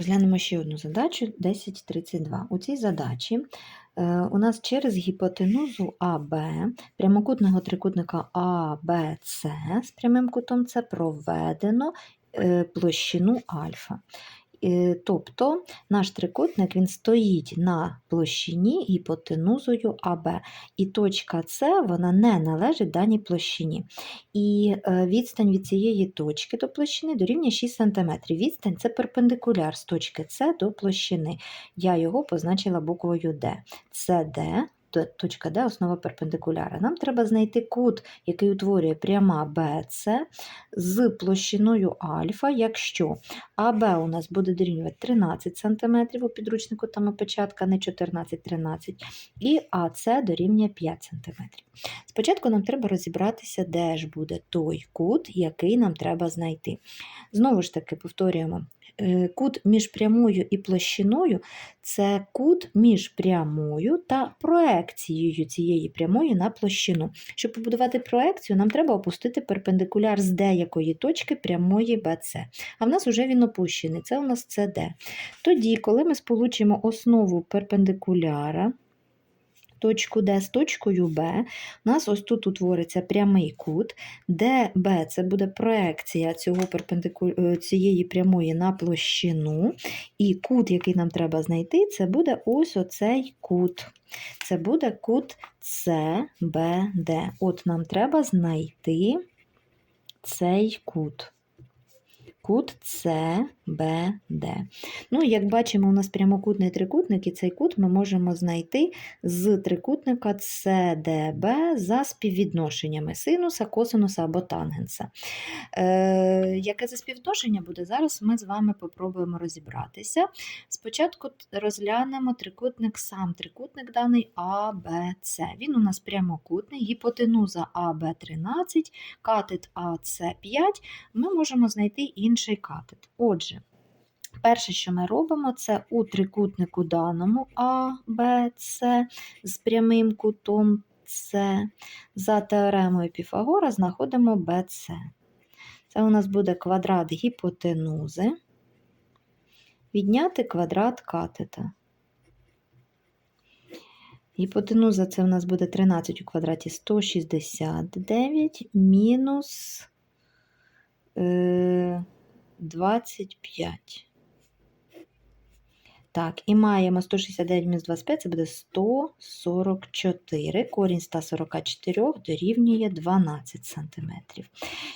Розглянемо ще одну задачу 1032. У цій задачі е, у нас через гіпотенузу АБ прямокутного трикутника АБЦ з прямим кутом С проведено е, площину альфа. Е, Тобто наш трикутник він стоїть на площині гіпотенузою АБ, і точка С вона не належить даній площині. І е, відстань від цієї точки до площини дорівнює 6 см. Відстань це перпендикуляр з точки С до площини. Я його позначила буквою Д. Це Д. Точка Д основа перпендикуляра. Нам треба знайти кут, який утворює пряма BC з площиною альфа, якщо АБ у нас буде дорівнювати 13 см у підручнику, там опечатка не 14-13, і АС дорівнює 5 см. Спочатку нам треба розібратися, де ж буде той кут, який нам треба знайти. Знову ж таки, повторюємо. е, Кут між прямою і площиною це кут між прямою та проекцією цієї прямої на площину. Щоб побудувати проекцію, нам треба опустити перпендикуляр з деякої точки прямої BC. А в нас вже він опущений, це у нас CD. Тоді, коли ми сполучимо основу перпендикуляра, точку D з точкою B, у нас ось тут утвориться прямий кут, B це буде проекція цього перпендику... е, цієї прямої на площину, і кут, який нам треба знайти, це буде ось оцей кут. Це буде кут CBD. От нам треба знайти цей кут. Кут CBD. Ну, як бачимо, у нас прямокутний трикутник, і цей кут ми можемо знайти з трикутника CDB за співвідношеннями синуса, косинуса або тангенса. Е, яке це співвідношення буде? Зараз ми з вами попробуємо розібратися. Спочатку розглянемо трикутник, сам трикутник даний ABC. Він у нас прямокутний, гіпотенуза АБ13, катет АС5. Ми можемо знайти інший катет. Отже, перше, що ми робимо, це у трикутнику даному А, Б, С з прямим кутом С. За теоремою Піфагора знаходимо БЦ. Це у нас буде квадрат гіпотенузи. Відняти квадрат катета. Гіпотенуза це у нас буде 13 у квадраті 169 мінус е, 25. Так, і маємо 169 мінус 25, це буде 144. Корінь 144 дорівнює 12 см.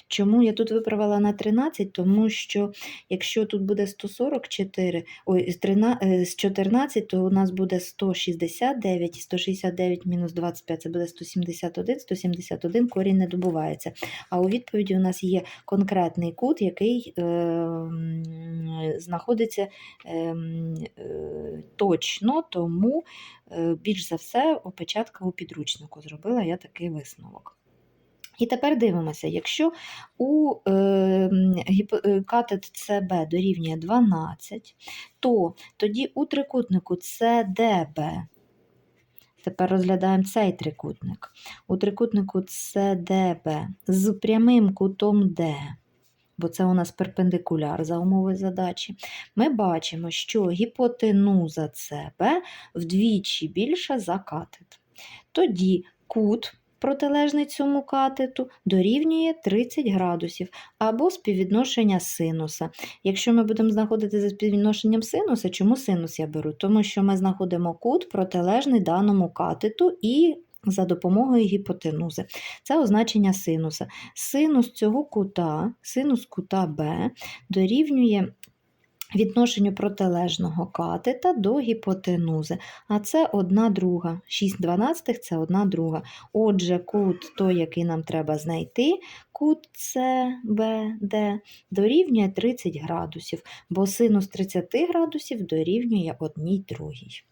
Чому я тут виправила на 13? Тому що якщо тут буде 144, ой, з 14, то у нас буде 169, і 169 мінус 25 це буде 171, 171 корінь не добувається. А у відповіді у нас є конкретний кут, який е, знаходиться. Е, точно, тому е, більш за все опечатка у підручнику зробила я такий висновок. І тепер дивимося, якщо у е, е, катет СБ дорівнює 12, то тоді у трикутнику CDB, тепер розглядаємо цей трикутник, у трикутнику CDB з прямим кутом D, бо це у нас перпендикуляр за умови задачі, ми бачимо, що гіпотенуза СБ вдвічі більша за катет. Тоді кут, протилежний цьому катету, дорівнює 30 градусів або співвідношення синуса. Якщо ми будемо знаходити за співвідношенням синуса, чому синус я беру? Тому що ми знаходимо кут протилежний даному катету і за допомогою гіпотенузи. Це означення синуса. Синус цього кута, синус кута Б дорівнює відношенню протилежного катета до гіпотенузи. А це одна друга. 6 дванадцятих – це одна друга. Отже, кут той, який нам треба знайти, кут CBD дорівнює 30 градусів, бо синус 30 градусів дорівнює одній другій.